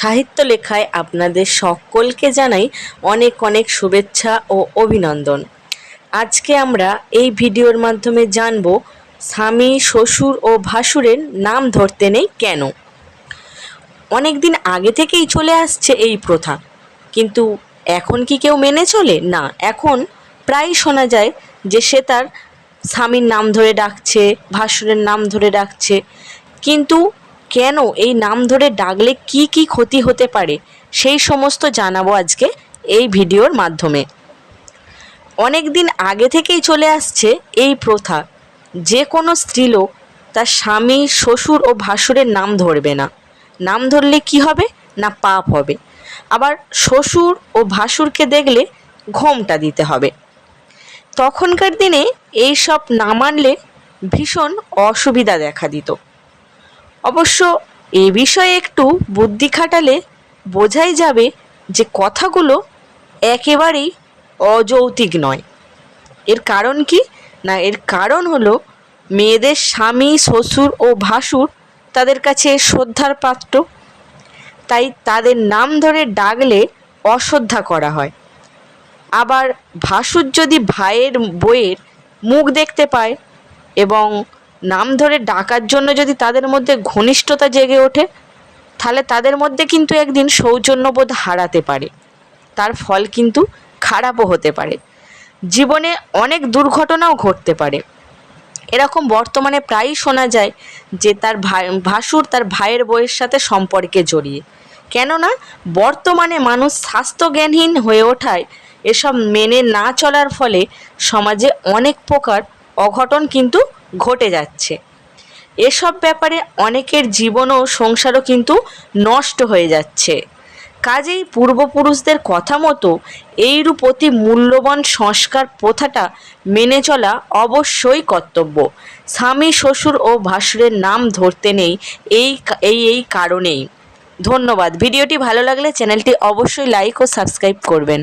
সাহিত্য লেখায় আপনাদের সকলকে জানাই অনেক অনেক শুভেচ্ছা ও অভিনন্দন। আজকে আমরা এই ভিডিওর মাধ্যমে জানব, স্বামী, শ্বশুর ও ভাসুরের নাম ধরতে নেই কেন? অনেক দিন আগে থেকেই চলে আসছে এই প্রথা, কিন্তু এখন কি কেউ মেনে চলে? না, এখন প্রায় শোনা যায় যে সে তার স্বামীর নাম ধরে ডাকছে, ভাসুরের নাম ধরে ডাকছে, কিন্তু কেন এই নাম ধরে ডাকলে কি কি ক্ষতি হতে পারে? সেই সমস্ত জানাব আজকে এই ভিডিওর মাধ্যমে। অনেক দিন আগে থেকেই চলে আসছে এই প্রথা। যে কোনো স্ত্রীলোক তার স্বামী, শ্বশুর ও ভাসুরের নাম ধরবে না। নাম ধরলে কি হবে? না পাপ হবে। আবার শ্বশুর ও ভাসুরকে দেখলে ঘোমটা দিতে হবে। তখনকার দিনে এই সব না মানলে ভীষণ অসুবিধা দেখা দিত। অবশ্য এ বিষয়ে একটু বুদ্ধি খাটালে বোঝাই যাবে যে কথাগুলো একেবারেই অযৌক্তিক নয়। এর কারণ কি? না, এর কারণ হলো মেয়েদের স্বামী, শ্বশুর ও ভাসুর তাদের কাছে শ্রদ্ধার পাত্র। তাই তাদের নাম ধরে ডাকলে অশ্রদ্ধা করা হয়। আবার ভাসুর যদি ভাইয়ের বইয়ের মুখ দেখতে পায় এবং নাম ধরে ডাকার জন্য যদি তাদের মধ্যে ঘনিষ্ঠতা জেগে ওঠে, তাহলে তাদের মধ্যে কিন্তু একদিন সৌজন্যবোধ হারাতে পারে। তার ফল কিন্তু খারাপও হতে পারে। জীবনে অনেক দুর্ঘটনাও ঘটতে পারে। এরকম বর্তমানে প্রায়ই শোনা যায় যে তার ভাই, ভাসুর তার ভাইয়ের বইয়ের সাথে সম্পর্কে জড়িয়ে। কেননা বর্তমানে মানুষ স্বাস্থ্যজ্ঞানহীন হয়ে ওঠায় এসব মেনে না চলার ফলে সমাজে অনেক প্রকার অঘটন কিন্তু ঘটে যাচ্ছে। এসব ব্যাপারে অনেকের জীবন ও সংসারও কিন্তু নষ্ট হয়ে যাচ্ছে। কাজেই পূর্বপুরুষদের কথা মতো এইরূপ অতি মূল্যবান সংস্কার প্রথাটা মেনে চলা অবশ্যই কর্তব্য। স্বামী, শ্বশুর ও ভাসুরের নাম ধরতে নেই এই এই এই কারণেই। ধন্যবাদ। ভিডিওটি ভালো লাগলে চ্যানেলটি অবশ্যই লাইক ও সাবস্ক্রাইব করবেন।